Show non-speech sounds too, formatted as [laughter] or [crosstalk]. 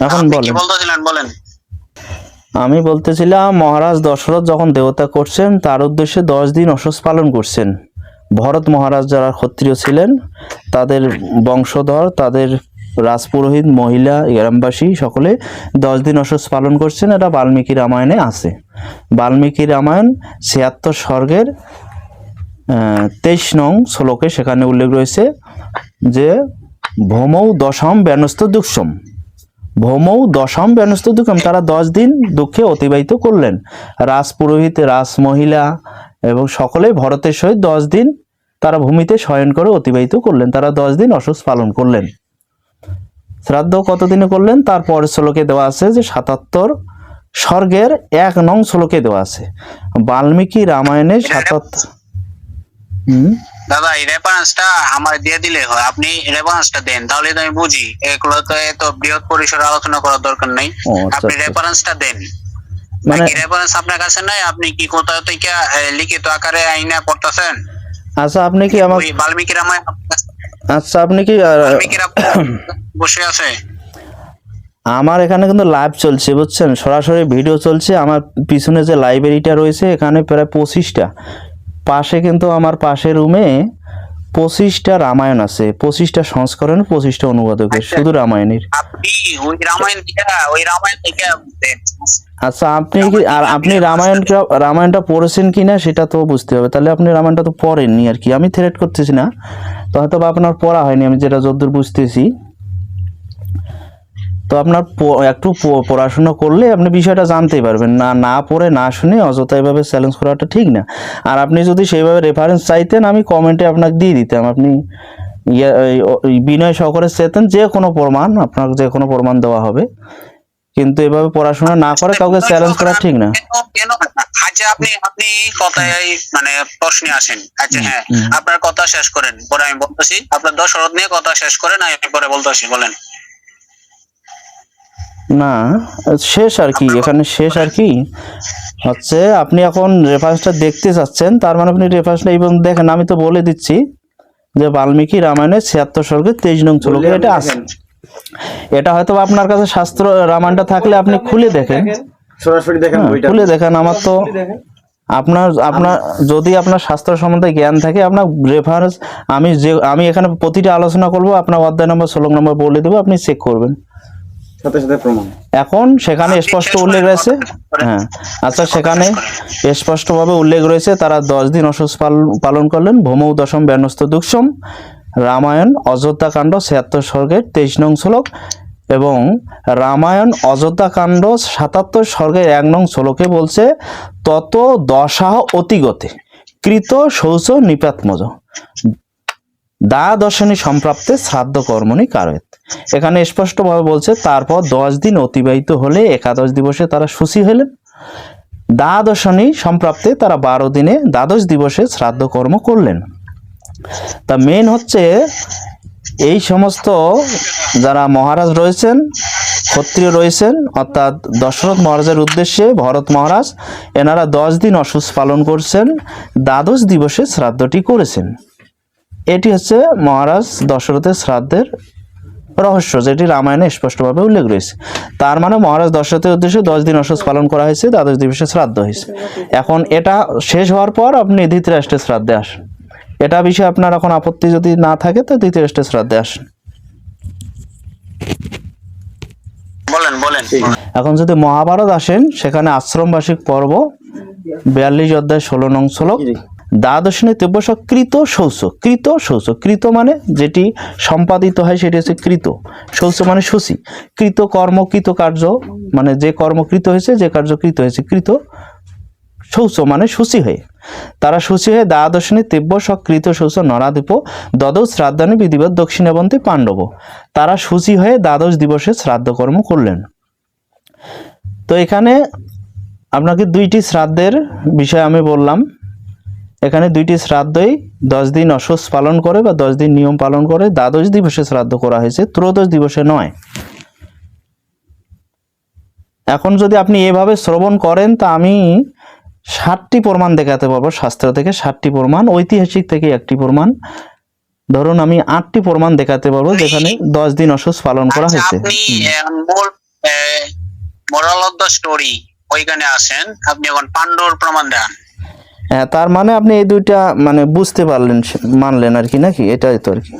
এখন বলেন। বলতেছিলেন? বলেন। আমি বলতেছিলাম মহারাজ দশরথ যখন দেবতা করছেন তার উদ্দেশ্যে দশ দিন অসস পালন করছেন। ভরত মহারাজ যারা ক্ষত্রিয় ছিলেন তাদের বংশধর তাদের রাজপুরোহিত মহিলা গ্রামবাসী সকলে দশ দিন অসস পালন করছেন। এটা বাল্মীকি রামায়ণে আছে। বাল্মীকি রামায়ণ ছিয়াত্তর স্বর্গের তেইশ নং শ্লোকে সেখানে উল্লেখ রয়েছে যে ভৌমৌ দশম ব্যানস্ত দুঃসম ভৌমৌ দশম ব্যানস্ত দুঃখম তারা দশ দিন দুঃখে অতিবাহিত করলেন। রাস রাজপুরোহিত, রাজমহিলা এবং সকলেই ভরতের সহিত দশ দিন তারা ভূমিতে শয়ন করে অতিবাহিত করলেন। তারা দশ দিন অসুস্থ পালন করলেন। শ্রাদ্ধ কতদিনে করলেন? তার পরের শ্লোকে দেওয়া আছে যে সাতাত্তর স্বর্গের এক নং শ্লোকে দেওয়া আছে। বাল্মীকি রামায়ণে সাতাত্তর হুম? দাদা এই রেফারেন্সটা আমার দিয়ে দিলে হয়। আপনি রেফারেন্সটা দেন তাহলে তো আমি বুঝি। এগুলো তো এত বৃহৎ পরিসরে আলোচনা করার দরকার নেই। আচ্ছা, আপনি আচ্ছা। রেফারেন্সটা দেন। মানে রেফারেন্স আপনার কাছে নাই আপনি কি কোথাও থেকে লিখিত আকারে আইনা পড়তেছেন? আচ্ছা আপনি কি আমার বাল্মীকি রামায়ণ আচ্ছা আপনি কি [coughs] বসে আছে। আমার এখানে কিন্তু লাইভ চলছে বুঝছেন? সরাসরি ভিডিও চলছে। আমার পিছনে যে লাইব্রেরিটা রয়েছে এখানে প্রায় পঁচিশটা। পাশে কিন্তু আমার পাশের রুমে পঁচিশটা রামায়ণ আছে। পঁচিশটা সংস্করণ পঁচিশটা অনুবাদকের শুধু রামায়ণের। ওই রামায়ণ ওই রামায়ণ আচ্ছা আপনি কি আর আপনি রামায়ণটা রামায়ণটা পড়েছেন কি না সেটা তো বুঝতে হবে। তাহলে আপনি রামায়ণটা তো পড়েননি আর কি। আমি থ্রেট করতেছি না। তো হয়তো বা আপনার পড়া হয়নি আমি যেটা যতদূর বুঝতেছি। তো আপনার একটু পড়াশোনা করলে আপনি বিষয়টা জানতেই পারবেন। না না পড়ে না শুনে অযথা এভাবে চ্যালেঞ্জ করাটা ঠিক না। আর আপনি যদি সেইভাবে রেফারেন্স চাইতেন আমি কমেন্টে আপনাকে দিয়ে দিতাম। আপনি বিনয় সহকারে চেতেন যে কোনো প্রমাণ আপনার যে কোনো প্রমাণ দেওয়া হবে। কিন্তু এভাবে পড়াশোনা না করে কাউকে চ্যালেঞ্জ করা ঠিক না। আচ্ছা আপনি আপনি কথায় মানে প্রশ্নে আসেন। আচ্ছা হ্যাঁ আপনার কথা শেষ করেন। পরে আমি বলতেছি আপনার দশরথ নিয়ে কথা শেষ করেন আমি পরে বলতেছি বলেন। না শেষ আর কি এখানে শেষ আর কি। হচ্ছে আপনি এখন রেফারেন্সটা দেখতে চাচ্ছেন তার মানে আপনি রেফারেন্সটা এবং দেখেন আমি তো বলে দিচ্ছি যে বাল্মীকি রামায়ণের ছিয়াত্তর স্বর্গে তেইশ নং শ্লোকে এটা আছে। এটা হয়তো আপনার কাছে শাস্ত্র রামায়ণটা থাকলে আপনি খুলে দেখেন। সরাসরি দেখেন হ্যাঁ, খুলে দেখেন আমার তো। আপনার আপনার যদি আপনার শাস্ত্র সম্বন্ধে জ্ঞান থাকে আপনার রেফারেন্স আমি যে আমি এখানে প্রতিটা আলোচনা করব আপনার অধ্যায় নম্বর ষোলো নম্বর বলে দেবো আপনি চেক করবেন। সাথে সাথে প্রমাণ। এখন সেখানে স্পষ্ট উল্লেখ রয়েছে। হ্যাঁ। আচ্ছা সেখানে স্পষ্টভাবে উল্লেখ রয়েছে তারা দশ দিন অসুস পালন করলেন। ভৌমৌ দশম ব্যানস্ত দুঃসম রামায়ণ অযোধ্যাকাণ্ড ছিয়াত্তর স্বর্গের তেইশ নং শ্লোক এবং রামায়ণ অযোধ্যাকাণ্ড সাতাত্তর স্বর্গের এক নং শ্লোকে বলছে তত দশাহ অতিগতে কৃত শৌচ নিপাতমজ। দা দশনী সম্প্রাপ্তে শ্রাদ্ধ কর্মণি কারয়েত। এখানে স্পষ্টভাবে বলছে, তারপর দশ দিন অতিবাহিত হলে একাদশ দিবসে তারা সুসি হলেন। দ্বাদশনী সম্প্রাপ্তে তারা বারো দিনে দ্বাদশ দিবসে শ্রাদ্ধ কর্ম করলেন। তা মেন হচ্ছে এই সমস্ত যারা মহারাজ রয়েছেন, ক্ষত্রিয় রয়েছেন, অর্থাৎ দশরথ মহারাজের উদ্দেশ্যে ভরত মহারাজ, এনারা দশ দিন অসুস্থ পালন করছেন, দ্বাদশ দিবসে শ্রাদ্ধটি করেছেন। এটি হচ্ছে মহারাজ দশরথের শ্রাদ্ধের রহস্য যেটি রামায়ণে স্পষ্টভাবে উল্লেখ রয়েছে। তার মানে মহারাজ দশরথের উদ্দেশ্যে দশ দিন অসুস পালন করা হয়েছে দ্বাদশ দিবসে শ্রাদ্ধ হয়েছে। এখন এটা শেষ হওয়ার পর আপনি ধৃতরাষ্ট্রের শ্রাদ্ধে আসেন। এটা বিষয়ে আপনার এখন আপত্তি যদি না থাকে তো ধৃতরাষ্ট্রের শ্রাদ্ধে আসেন। বলেন বলেন। এখন যদি মহাভারত আসেন সেখানে আশ্রমবাসিক পর্ব বিয়াল্লিশ অধ্যায় ষোলো নং শ্লোক। দ্বাদশনী তিব্বস কৃত শৌচ কৃত শৌচ, কৃত মানে যেটি সম্পাদিত হয় সেটি হচ্ছে কৃত, শৌচ মানে সুচি কৃত কর্ম, কৃত কার্য মানে যে কর্ম কৃত হয়েছে, যে কার্য কৃত হয়েছে, কৃত শৌচ মানে শুচি হয়ে। তারা শুচি হয়ে দ্বাদশনী তিব্ব কৃত শৌচ নরাদীপ দ্বাদশ শ্রাদ্ধানি বিধিবত দক্ষিণাবন্তী পাণ্ডব। তারা শুচি হয়ে দ্বাদশ দিবসে শ্রাদ্ধ কর্ম করলেন। তো এখানে আপনাকে দুইটি শ্রাদ্ধের বিষয় আমি বললাম। এখানে দুইটি শ্রাদ্ধই দশ দিন অসুস পালন করে বা দশ দিন নিয়ম পালন করে। দ্বাদশ দিবসে শ্রাদ্ধ করা হয়েছে ত্রয়োদশ দিবসে নয়। এখন যদি আপনি এভাবে শ্রবণ করেন তা আমি ষাটটি প্রমাণ দেখাতে পারব শাস্ত্র থেকে ষাটটি প্রমাণ ঐতিহাসিক থেকে একটি প্রমাণ। ধরুন আমি আটটি প্রমাণ দেখাতে পারব যেখানে দশ দিন অসুস পালন করা আচ্ছা, হয়েছে। মোরাল অফ দ্য স্টোরি ওইখানে আসেন আপনি এখন পাণ্ডুর প্রমাণ দেন তার মানে আপনি এই দুইটা মানে বুঝতে পারলেন, মানলেন আর কি, নাকি? এটাই তো আর কি।